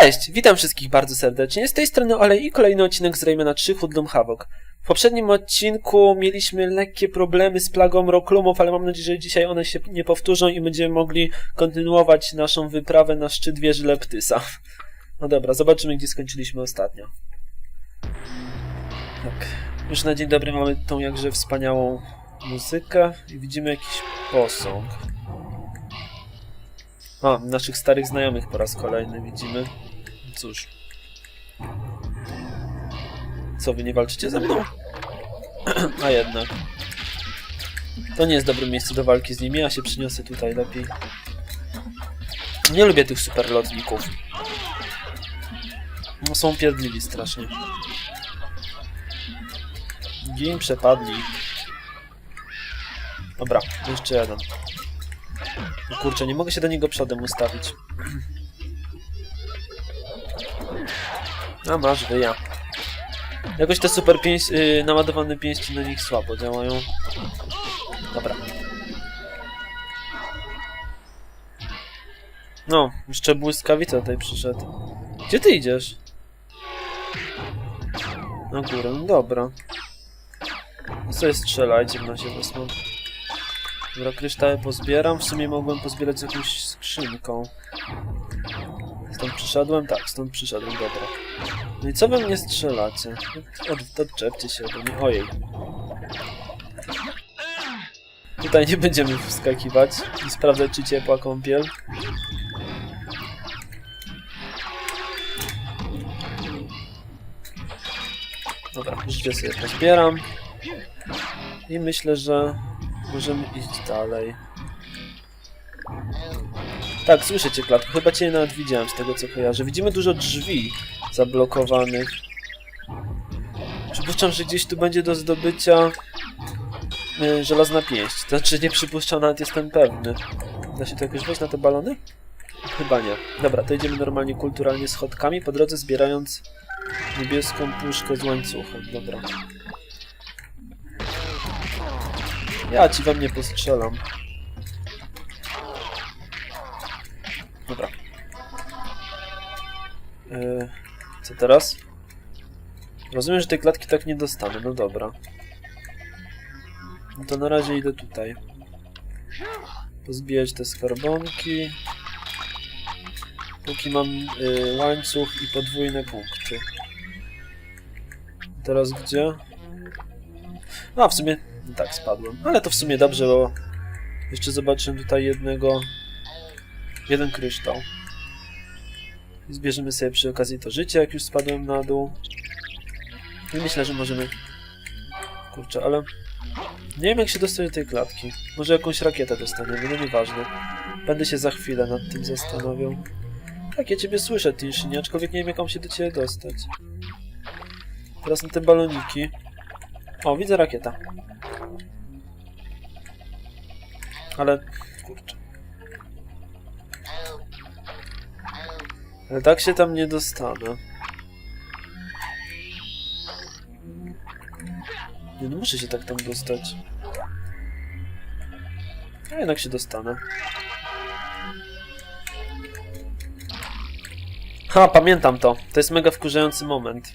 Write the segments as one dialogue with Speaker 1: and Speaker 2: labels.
Speaker 1: Cześć, witam wszystkich bardzo serdecznie. Z tej strony Olej i kolejny odcinek z Raymana 3 Hoodlum Havoc. W poprzednim odcinku mieliśmy lekkie problemy z plagą roklumów, ale mam nadzieję, że dzisiaj one się nie powtórzą i będziemy mogli kontynuować naszą wyprawę na szczyt wieży Leptysa. No dobra, zobaczymy gdzie skończyliśmy ostatnio. Tak, już na dzień dobry mamy tą jakże wspaniałą muzykę i widzimy jakiś posąg. A, naszych starych znajomych po raz kolejny widzimy. Cóż. Co, wy nie walczycie ze mną? A jednak. To nie jest dobre miejsce do walki z nimi, ja się przyniosę tutaj lepiej. Nie lubię tych super lotników. No, są pierdliwi strasznie. Gin przepadli. Dobra, jeszcze jeden. No kurczę, nie mogę się do niego przodem ustawić. A masz wyja. Jakoś te super pięść, yy, naładowane pięści na nich słabo działają. Dobra. No, jeszcze błyskawica tutaj przyszedł. Gdzie ty idziesz? Na górę, no dobra. No sobie strzelajcie w nasie wesmą. Dobra, kryształy pozbieram. W sumie mogłem pozbierać z jakąś skrzynką. Stąd przyszedłem? Tak, stąd przyszedłem, dobra. No i co wy mnie strzelacie? Od, odczepcie się ode mnie. Ojej. Tutaj nie będziemy wskakiwać i sprawdzać, czy ciepła kąpiel. Dobra, życie sobie pozbieram. I myślę, że możemy iść dalej. Tak, słyszycie klatkę. Chyba cię nawet widziałem z tego co kojarzę. Widzimy dużo drzwi zablokowanych. Przypuszczam, że gdzieś tu będzie do zdobycia yy, żelazna pięść. Znaczy nie przypuszczam, nawet jestem pewny. Da się to jakoś wejść na te balony? Chyba nie. Dobra, to idziemy normalnie kulturalnie schodkami, po drodze zbierając niebieską puszkę z łańcuchem. Dobra. Ja ci we mnie postrzelam. Dobra. Yy, co teraz? Rozumiem, że tej klatki tak nie dostanę. No dobra. No to na razie idę tutaj. Pozbijać te skarbonki. Póki mam yy, łańcuch i podwójne punkty. Teraz gdzie? A, w sumie tak, spadłem. Ale to w sumie dobrze, bo jeszcze zobaczyłem tutaj jednego... Jeden kryształ. Zbierzemy sobie przy okazji to życie, jak już spadłem na dół. I myślę, że możemy... Kurczę, ale... Nie wiem, jak się dostać do tej klatki. Może jakąś rakietę dostaniemy, no nieważne. Będę się za chwilę nad tym zastanawiał. Tak, ja ciebie słyszę, Tinszynie, aczkolwiek nie wiem, jak mam się do ciebie dostać. Teraz na te baloniki. O, widzę rakieta. Ale... Kurczę. Ale tak się tam nie dostanę. Nie no, muszę się tak tam dostać. A jednak się dostanę. Ha, pamiętam to. To jest mega wkurzający moment.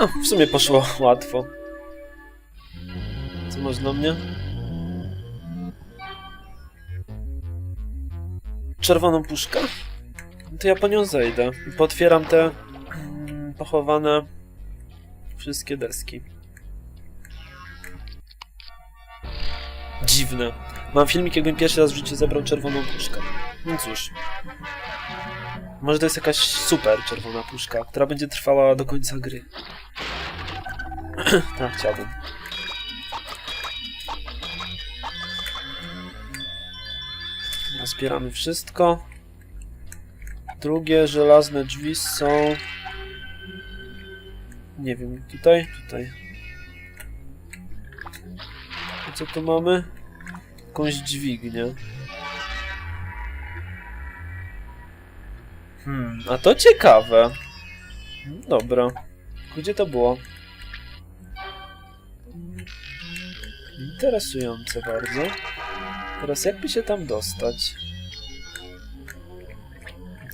Speaker 1: A, w sumie poszło łatwo. Co masz dla mnie? Czerwoną puszkę? To ja po nią zejdę. Potwieram te mm, pochowane wszystkie deski. Dziwne. Mam filmik, jakbym pierwszy raz w życiu zebrał czerwoną puszkę. No cóż. Może to jest jakaś super czerwona puszka, która będzie trwała do końca gry. tak, chciałbym. Zbieramy wszystko. Drugie żelazne drzwi są... Nie wiem, tutaj? Tutaj. I co tu mamy? Jakąś dźwignię. Hmm, a to ciekawe. Dobra. Gdzie to było? Interesujące bardzo. Teraz jakby się tam dostać?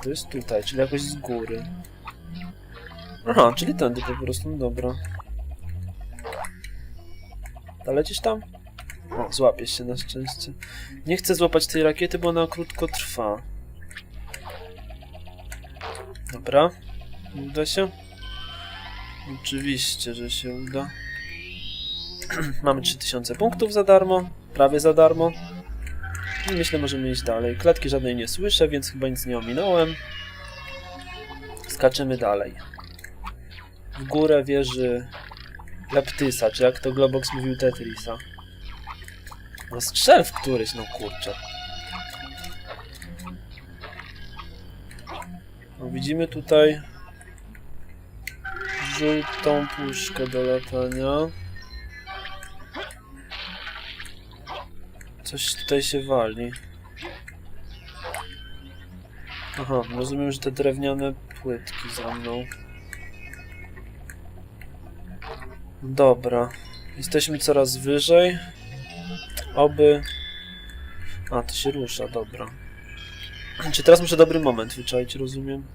Speaker 1: To jest tutaj, czyli jakoś z góry. Aha, czyli tędy po prostu, no dobra. A lecisz tam? O, złapiesz się na szczęście. Nie chcę złapać tej rakiety, bo ona krótko trwa. Dobra. Uda się? Oczywiście, że się uda. Mamy 3000 punktów za darmo. Prawie za darmo. I myślę, możemy iść dalej. Klatki żadnej nie słyszę, więc chyba nic nie ominąłem. Skaczymy dalej. W górę wieży Leptysa, czy jak to Globox mówił Tetrisa. No strzel w któryś, no kurczę. No, widzimy tutaj żółtą puszkę do latania. Coś tutaj się wali. Aha, rozumiem, że te drewniane płytki za mną. Dobra. Jesteśmy coraz wyżej. Oby... A, to się rusza, dobra. Czy teraz muszę dobry moment wyczaić, rozumiem?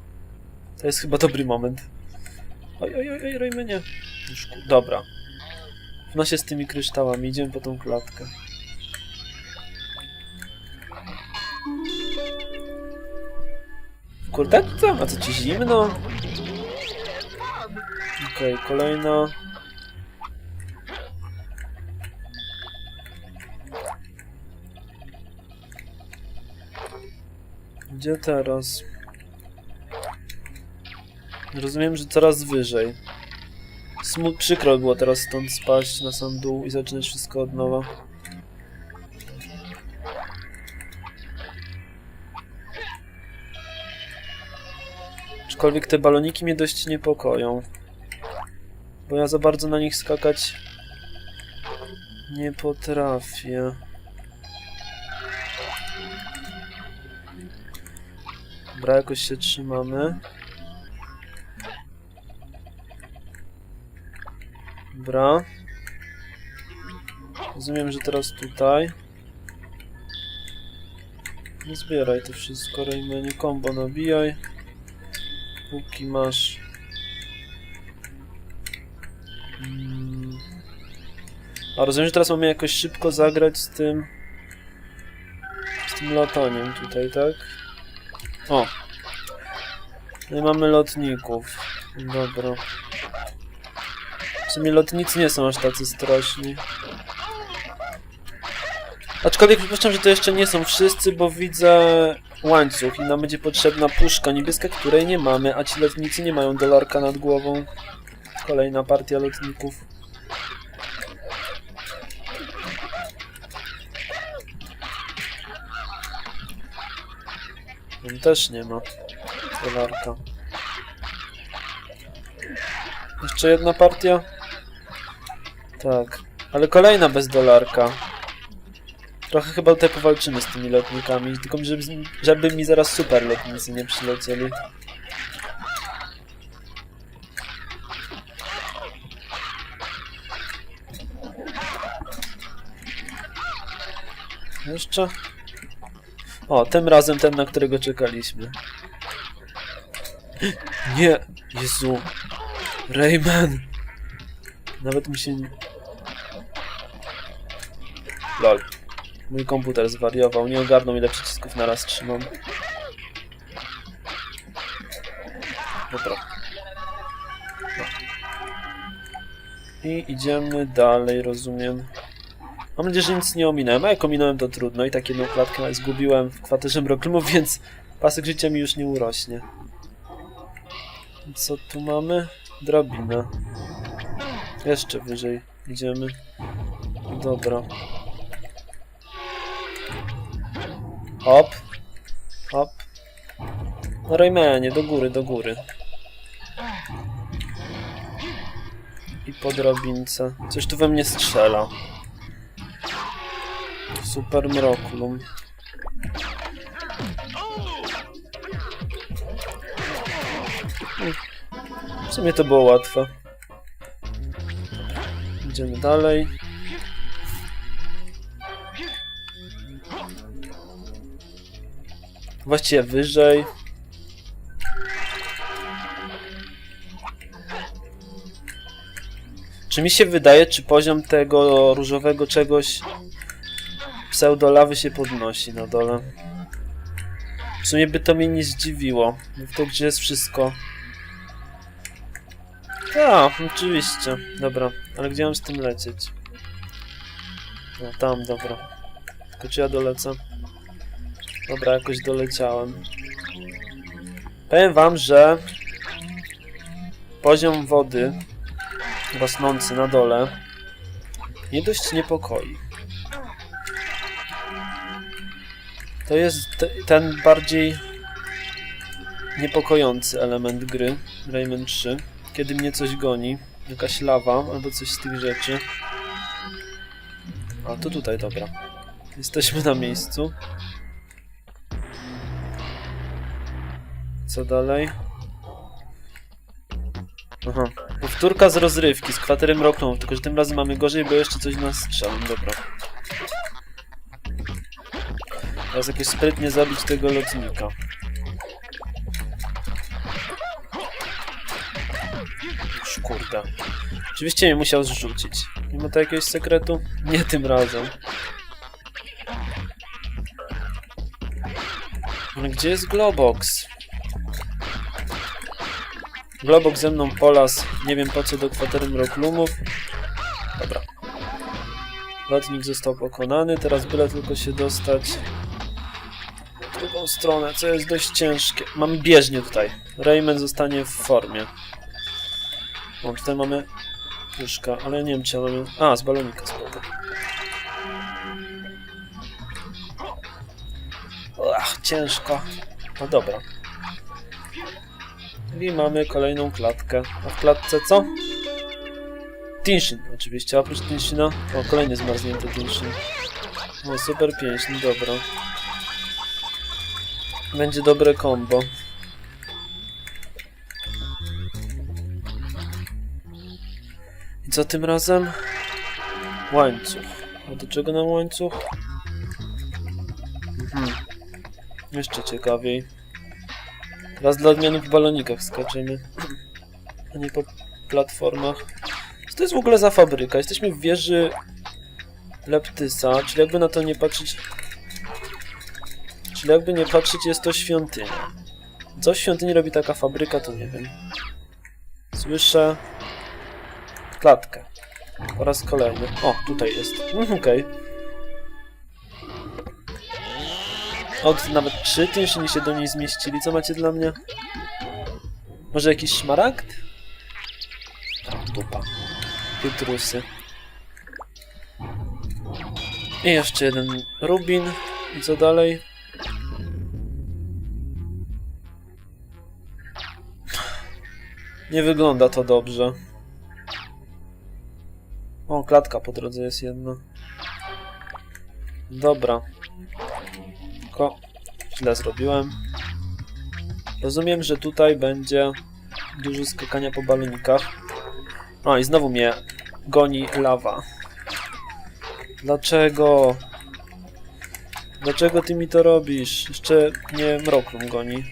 Speaker 1: To jest chyba dobry moment. Oj, oj, oj, oj, ku- Dobra. W nosie z tymi kryształami, idziemy po tą klatkę. W kurteczce? A co ci zimno? Okej, kolejna. Gdzie teraz? Rozumiem, że coraz wyżej. Smu przykro było teraz stąd spaść na sam dół i zaczynać wszystko od nowa. Aczkolwiek te baloniki mnie dość niepokoją. Bo ja za bardzo na nich skakać nie potrafię. Dobra, jakoś się trzymamy. Dobra. Rozumiem, że teraz tutaj. Nie zbieraj to wszystko, Raymanie. Kombo nabijaj. Póki masz... A rozumiem, że teraz mamy jakoś szybko zagrać z tym... Z tym lataniem tutaj, tak? O! I mamy lotników. Dobra. W sumie lotnicy nie są aż tacy straszni. Aczkolwiek przypuszczam, że to jeszcze nie są wszyscy, bo widzę łańcuch i nam będzie potrzebna puszka niebieska, której nie mamy, a ci lotnicy nie mają dolarka nad głową. Kolejna partia lotników. On też nie ma dolarka. Jeszcze jedna partia? Tak. Ale kolejna bez dolarka. Trochę chyba tutaj powalczymy z tymi lotnikami, tylko żeby, żeby mi zaraz super lotnicy nie przylecieli. Jeszcze? O, tym razem ten, na którego czekaliśmy. Nie! Jezu! Rayman! Nawet mi się... nie- Lol. Mój komputer zwariował, nie ogarnął ile przycisków naraz trzymam. Dobra. I idziemy dalej, rozumiem. Mam nadzieję, że nic nie ominąłem, a jak ominąłem to trudno i tak jedną klatkę zgubiłem w kwaterze Mroklumów, więc pasek życia mi już nie urośnie. Co tu mamy? Drabina. Jeszcze wyżej idziemy. Dobra. Hop. Hop. No Raymanie, do góry, do góry. I po drabince. Coś tu we mnie strzela. Super mroklum. Hmm. W sumie to było łatwe. Idziemy dalej. Właściwie wyżej. Czy mi się wydaje, czy poziom tego różowego czegoś pseudolawy się podnosi na dole? W sumie by to mnie nie zdziwiło. bo W tej grze jest wszystko. Tak, oczywiście. Dobra, ale gdzie mam z tym lecieć? No tam, dobra. Tylko czy ja dolecę? Dobra, jakoś doleciałem. Powiem wam, że poziom wody rosnący na dole mnie dość niepokoi. To jest te, ten bardziej niepokojący element gry Rayman 3, kiedy mnie coś goni, jakaś lawa albo coś z tych rzeczy. A to tutaj, dobra. Jesteśmy na miejscu. Co dalej? Aha. Powtórka z rozrywki z kwaterem Rockną, tylko że tym razem mamy gorzej, bo jeszcze coś nas strzelił. Dobra. Teraz jakoś sprytnie zabić tego lotnika. Już kurde. Oczywiście mnie musiał zrzucić. Nie ma to jakiegoś sekretu? Nie tym razem. Ale gdzie jest Globox? Globox ze mną polas. Nie wiem po co do kwatery Mroklumów. Dobra. Lotnik został pokonany. Teraz byle tylko się dostać w drugą stronę, co jest dość ciężkie. Mamy bieżnię tutaj. Rayman zostanie w formie. O, tutaj mamy puszka, ale nie wiem czy mamy... A, z balonika spoko. Ach, ciężko. No dobra. I mamy kolejną klatkę. A w klatce co? Tinshin oczywiście, a oprócz Tinshina... O, kolejny zmarznięty Tinshin. O, super pięśń, dobra. Będzie dobre combo. I co tym razem? Łańcuch. A do czego nam łańcuch? Mhm. Jeszcze ciekawiej. Teraz dla odmiany w balonikach skaczemy. A nie po platformach. Co to jest w ogóle za fabryka? Jesteśmy w wieży Leptysa, czyli jakby na to nie patrzeć... Czyli jakby nie patrzeć jest to świątynia. Co w świątyni robi taka fabryka, to nie wiem. Słyszę... Klatkę. Po raz kolejny. O, tutaj jest. Mm, Okej. Od nawet trzy Tinszyni się do niej zmieścili. Co macie dla mnie? Może jakiś szmaragd? A, dupa. Pitrusy. I jeszcze jeden rubin. I co dalej? Nie wygląda to dobrze. O, klatka po drodze jest jedna. Dobra. Tylko źle zrobiłem. Rozumiem, że tutaj będzie dużo skakania po balonikach. A, i znowu mnie goni lawa. Dlaczego? Dlaczego ty mi to robisz? Jeszcze mnie mroklum goni.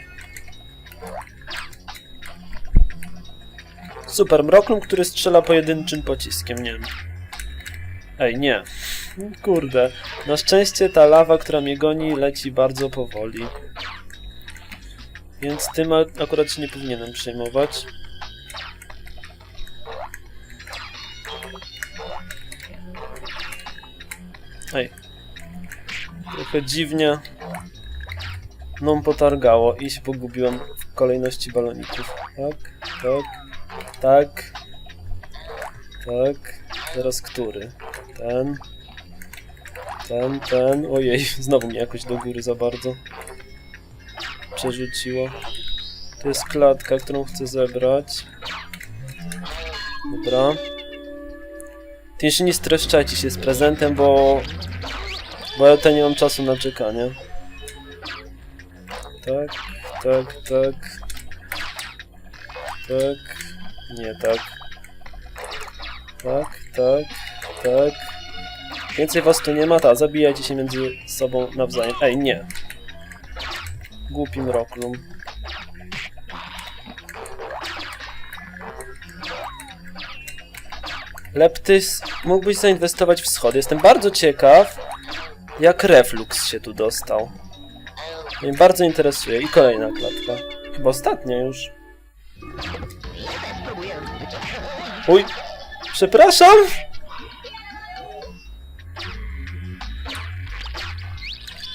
Speaker 1: Super, mroklum, który strzela pojedynczym pociskiem, nie wiem. Ej, nie. Kurde. Na szczęście ta lawa, która mnie goni, leci bardzo powoli. Więc tym akurat się nie powinienem przejmować. Ej. Trochę dziwnie mną potargało i się pogubiłem w kolejności baloników. Tak, tak, tak, tak. Teraz który? Ten. Ten, ten. Ojej, znowu mnie jakoś do góry za bardzo przerzuciło. To jest klatka, którą chcę zebrać. Dobra. Ty jeszcze nie streszczajcie się z prezentem, bo... Bo ja tutaj nie mam czasu na czekanie. Tak, tak, tak. Tak. Nie tak. Tak, tak, tak. Więcej was tu nie ma, ta, zabijajcie się między sobą nawzajem. Ej, nie. głupim roklum. Leptys, mógłbyś zainwestować w schody. Jestem bardzo ciekaw, jak Reflux się tu dostał. Mnie bardzo interesuje. I kolejna klatka. Chyba ostatnia już. Uj, przepraszam!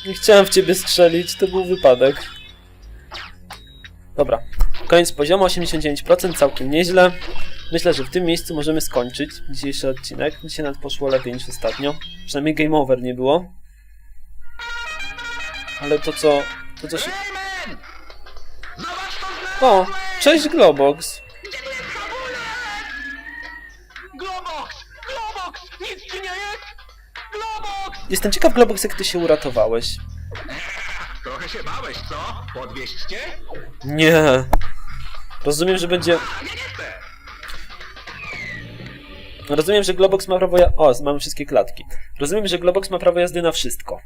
Speaker 1: Nie chciałem w ciebie strzelić, to był wypadek. Dobra, koniec poziomu, 89%, całkiem nieźle. Myślę, że w tym miejscu możemy skończyć dzisiejszy odcinek. Dzisiaj nawet poszło lepiej niż ostatnio. Przynajmniej game over nie było. Ale to co... To co się... O! Cześć!
Speaker 2: Globox!
Speaker 1: Jestem ciekaw Globox jak ty się uratowałeś.
Speaker 2: Trochę się bałeś, co? Podwieźć cię?
Speaker 1: Nie. Rozumiem, że będzie...
Speaker 2: A nie, nie chcę!
Speaker 1: Rozumiem, że Globox ma prawo jazdy... O, mamy wszystkie klatki. Rozumiem, że Globox ma prawo jazdy na wszystko.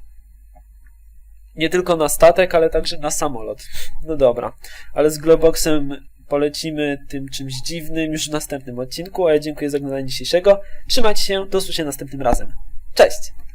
Speaker 1: Nie tylko na statek, ale także na samolot. No dobra. Ale z Globoxem polecimy tym czymś dziwnym już w następnym odcinku, a ja dziękuję za oglądanie dzisiejszego. Trzymajcie się, do usłyszenia następnym razem. Cześć!